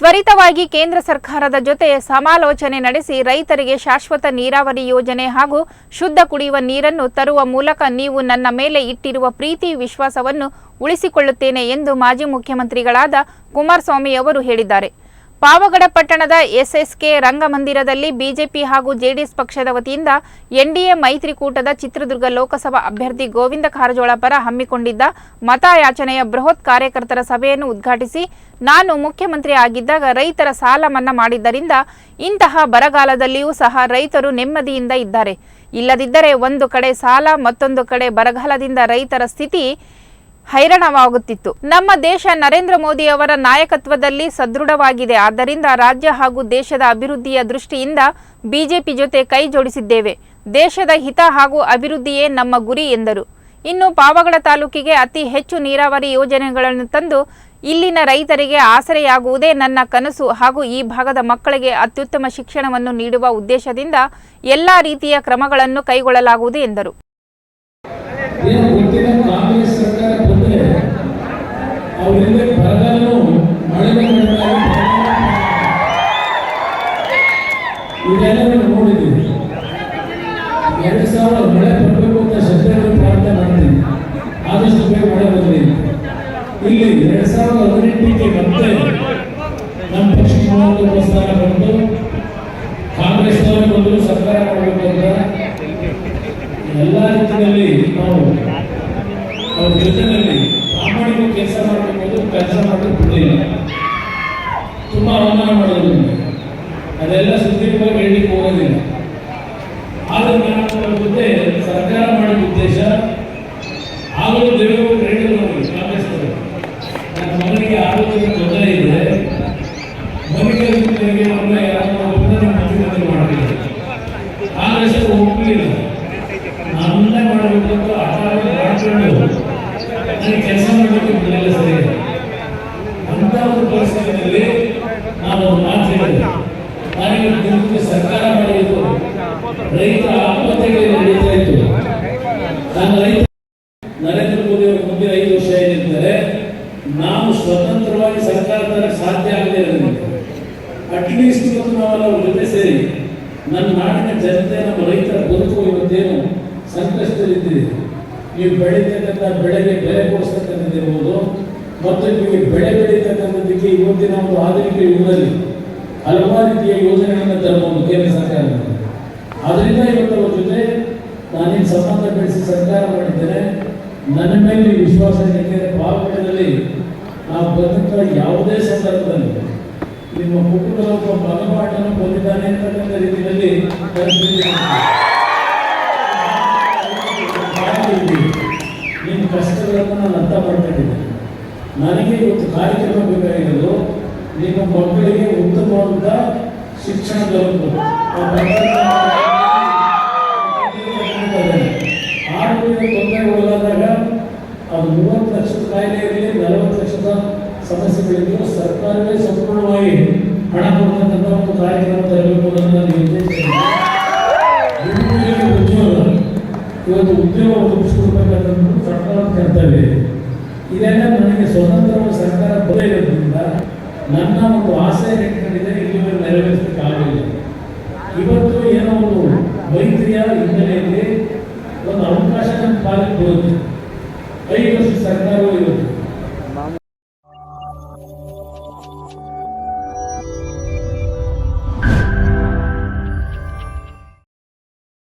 ತ್ವರಿತವಾಗಿ ಕೇಂದ್ರ ಸರ್ಕಾರದ ಜೊತೆ ಸಮಾಲೋಚನೆ ನಡೆಸಿ ರೈತರಿಗೆ ಶಾಶ್ವತ ನೀರಾವರಿ ಯೋಜನೆ ಹಾಗೂ ಶುದ್ಧ ಕುಡಿಯುವ ನೀರನ್ನು ತರುವ ಮೂಲಕ ನೀವು ನನ್ನ ಮೇಲೆ ಇಟ್ಟಿರುವ ಪ್ರೀತಿ ವಿಶ್ವಾಸವನ್ನು ಉಳಿಸಿಕೊಳ್ಳುತ್ತೇನೆ ಎಂದು ಮಾಜಿ ಮುಖ್ಯಮಂತ್ರಿಗಳಾದ ಕುಮಾರಸ್ವಾಮಿ ಅವರು ಹೇಳಿದ್ದಾರೆ. ಪಾವಗಡ ಪಟ್ಟಣದ ಎಸ್ಎಸ್ಕೆ ರಂಗಮಂದಿರದಲ್ಲಿ ಬಿಜೆಪಿ ಹಾಗೂ ಜೆಡಿಎಸ್ ಪಕ್ಷದ ವತಿಯಿಂದ ಎನ್ಡಿಎ ಮೈತ್ರಿಕೂಟದ ಚಿತ್ರದುರ್ಗ ಲೋಕಸಭಾ ಅಭ್ಯರ್ಥಿ ಗೋವಿಂದ ಕಾರಜೋಳ ಪರ ಹಮ್ಮಿಕೊಂಡಿದ್ದ ಮತಯಾಚನೆಯ ಬೃಹತ್ ಕಾರ್ಯಕರ್ತರ ಸಭೆಯನ್ನು ಉದ್ಘಾಟಿಸಿ ನಾನು ಮುಖ್ಯಮಂತ್ರಿ ಆಗಿದ್ದಾಗ ರೈತರ ಸಾಲ ಮನ್ನಾ ಮಾಡಿದ್ದರಿಂದ ಇಂತಹ ಬರಗಾಲದಲ್ಲಿಯೂ ಸಹ ರೈತರು ನೆಮ್ಮದಿಯಿಂದ ಇದ್ದಾರೆ. ಇಲ್ಲದಿದ್ದರೆ ಒಂದು ಕಡೆ ಸಾಲ, ಮತ್ತೊಂದು ಕಡೆ ಬರಗಾಲದಿಂದ ರೈತರ ಸ್ಥಿತಿ ಹೈರಾಣವಾಗುತ್ತಿತ್ತು. ನಮ್ಮ ದೇಶ ನರೇಂದ್ರ ಮೋದಿ ಅವರ ನಾಯಕತ್ವದಲ್ಲಿ ಸದೃಢವಾಗಿದೆ. ಆದ್ದರಿಂದ ರಾಜ್ಯ ಹಾಗೂ ದೇಶದ ಅಭಿವೃದ್ಧಿಯ ದೃಷ್ಟಿಯಿಂದ ಬಿಜೆಪಿ ಜೊತೆ ಕೈ ಜೋಡಿಸಿದ್ದೇವೆ. ದೇಶದ ಹಿತ ಹಾಗೂ ಅಭಿವೃದ್ಧಿಯೇ ನಮ್ಮ ಗುರಿ ಎಂದರು. ಇನ್ನು ಪಾವಗಡ ತಾಲೂಕಿಗೆ ಅತಿ ಹೆಚ್ಚು ನೀರಾವರಿ ಯೋಜನೆಗಳನ್ನು ತಂದು ಇಲ್ಲಿನ ರೈತರಿಗೆ ಆಸರೆಯಾಗುವುದೇ ನನ್ನ ಕನಸು ಹಾಗೂ ಈ ಭಾಗದ ಮಕ್ಕಳಿಗೆ ಅತ್ಯುತ್ತಮ ಶಿಕ್ಷಣವನ್ನು ನೀಡುವ ಉದ್ದೇಶದಿಂದ ಎಲ್ಲಾ ರೀತಿಯ ಕ್ರಮಗಳನ್ನು ಕೈಗೊಳ್ಳಲಾಗುವುದು ಎಂದರು. ಅವರಿಂದ ಬರಗಾಲನು ಮಳೆ ಇದೆಲ್ಲ ನಾವು ನೋಡಿದ್ದೀವಿ. ಅಂತ ಮಾಡ್ತೀನಿ ಆದಷ್ಟು ಬೇಗ ಇಲ್ಲಿ ಎರಡ್ ಮತ್ತೆ ನಮ್ಮ ಪಕ್ಷ ಪ್ರಸ್ತಾವ ಬಂದು ಸರ್ಕಾರ ಮಾಡಬೇಕು ಎಲ್ಲ ರೀತಿಯಲ್ಲಿ ನಾವು ಅವ್ರ ಜೊತೆಯಲ್ಲಿ ಪ್ರಾಮಾಣಿಕ ಕೆಲಸ ಮಾಡಬೇಕು. ಕೆಲಸ ಮಾಡಲಿಕ್ಕೆ ಬಿಡಲಿಲ್ಲ ತುಂಬ ಅವಮಾನ ಮಾಡೋದು ಅದೆಲ್ಲ ಸುದ್ದಿಗಳು ಹೇಳಲಿಕ್ಕೆ ಹೋಗೋದಿಲ್ಲ. ಆದರೆ ನಾನು ಜೊತೆ ಸರ್ಕಾರ ಮಾಡಿದ ಉದ್ದೇಶ, ಆಗಲೂ ದೇವೇಗೌಡರು ಹೇಳಿದ್ರು ನಮಗೆ ಕಾಂಗ್ರೆಸ್ನವರು ನನ್ನ ಮಗನಿಗೆ ಆರೋಗ್ಯದ ತೊಂದರೆ ಇದೆ. ಮನೆಗೆ ಯಾರನ್ನ ಒಬ್ಬರನ್ನ ಮುಖ್ಯಮಂತ್ರಿ ಮಾಡಬೇಕು ಕಾಂಗ್ರೆಸ್ ಅವರು ನಾನು ನನ್ನೇ ಮಾಡಬೇಕು ಅಂತ ಆಟ ಮಾಡಿಕೊಂಡು ನನಗೆ ಕೆಲಸ ಮಾಡಲಿಕ್ಕೆ ಬಿಡಲಿಲ್ಲ ಸರಿ ಅಂತ ಒಂದು ಪರಿಸ್ಥಿತಿಯಲ್ಲಿ ನಾನು ಒಂದು ಮಾತು ಹೇಳಿದೆ ನನಗೆ ನಿಮಗೆ ಸರ್ಕಾರ ಮಾಡಿದ್ದು ರೈತರ ಆತ್ಮಹತ್ಯೆಗಳಿಗೆ ನಡೀತಾ ಇತ್ತು. ನಾನು ರೈತ ನರೇಂದ್ರ ಮೋದಿ ಅವರು ಮುಂದೆ ಐದು ವರ್ಷ ಏನಿರ್ತಾರೆ, ನಾವು ಸ್ವತಂತ್ರವಾಗಿ ಸರ್ಕಾರ ತರಕ್ಕೆ ಸಾಧ್ಯ ಆಗದೇ ಇರೋದ್ರಿಂದ ಅಟ್ಲೀಸ್ಟ್ ಇವತ್ತು ಅವ್ರ ಜೊತೆ ಸೇರಿ ನನ್ನ ನಾಡಿನ ಜನತೆ, ನಮ್ಮ ರೈತರ ಬದುಕು ಇವತ್ತೇನು ಸಂಕಷ್ಟದಲ್ಲಿದ್ದೀರಿ. ನೀವು ಬೆಳೀತಕ್ಕಂಥ ಬೆಳೆಗೆ ಬೆಲೆ ಕೊಡಿಸ್ತಕ್ಕಂಥದ್ದಿರ್ಬೋದು ಮತ್ತು ನಿಮಗೆ ಬೆಳೆ ಬೆಳೀತಕ್ಕಂಥದ್ದಕ್ಕೆ ಇವತ್ತಿನ ಒಂದು ಆಧುನಿಕ ಯುಗದಲ್ಲಿ ಹಲವಾರು ರೀತಿಯ ಯೋಜನೆಗಳನ್ನು ತರಬಹುದು ಕೇಂದ್ರ ಸರ್ಕಾರದಿಂದ ಅದರಿಂದ ಇವತ್ತು ಅವ್ರ ಜೊತೆ ನಾನೇನು ಸಂಬಂಧ ಬೆಳೆಸಿ ಸರ್ಕಾರ ಮಾಡಿದ್ದೇನೆ ನನ್ನ ಮೇಲೆ ವಿಶ್ವಾಸ ಏಕೆಂದರೆ ಪಾಲ್ಗೊಳ್ಳದಲ್ಲಿ ನಾವು ಬಂದಂಥ ಯಾವುದೇ ಸಂದರ್ಭದಲ್ಲಿ ನಿಮ್ಮ ಕುಟುಂಬದ ಒಬ್ಬ ಮನಪಾಠನ ಬಂದಿದ್ದಾನೆ ಅಂತಕ್ಕಂಥ ರೀತಿಯಲ್ಲಿ ನಿಮ್ಮ ಕಷ್ಟಗಳನ್ನು ನಾನು ಅರ್ಥ ಮಾಡ್ಕೊಂಡಿದ್ದೇನೆ ನನಗೆ ಇವತ್ತು ಕಾರ್ಯಕ್ರಮ ಬೇಕಾಗಿರೋದು ನಿಮ್ಮ ಮಕ್ಕಳಿಗೆ ಉತ್ತಮವಾದ ಶಿಕ್ಷಣ ದೊರಕಬೇಕು ಸಮಸ್ಯೆಗಳಿದ್ರು ಸರ್ಕಾರವೇ ಸಂಪೂರ್ಣವಾಗಿ ಹಣ ಕೊಡ್ತಕ್ಕಂಥ ಒಂದು ಕಾರ್ಯಕ್ರಮ ತರಬೇಕು ಉದ್ಯೋಗ. ಇವತ್ತು ಉದ್ಯೋಗ ಒದಗಿಸ್ಕೊಡ್ಬೇಕಾದಂತ ಸರ್ಕಾರದ ಕರ್ತವ್ಯ. ಇದೆಲ್ಲ ನನಗೆ ಸ್ವತಂತ್ರವಾದ ಸರ್ಕಾರ ಬರದೇ ಇರೋದ್ರಿಂದ ನನ್ನ ಒಂದು ಆಸೆ ಇಟ್ಕೊಂಡಿದೆ ಇಲ್ಲಿವರೆಗೆ ನೆರವೇರಿಸಲಿಕ್ಕೆ ಆಗಲಿಲ್ಲ ಇವತ್ತು ಏನೋ ಒಂದು ಮೈತ್ರಿಯ ಹಿನ್ನೆಲೆಯಲ್ಲಿ ಒಂದು ಅವಕಾಶ ನಮ್ಮ ಪಾಲಿಗೆ ಬರುತ್ತೆ. ಐದು ವರ್ಷ ಸರ್ಕಾರವೂ ಇವತ್ತು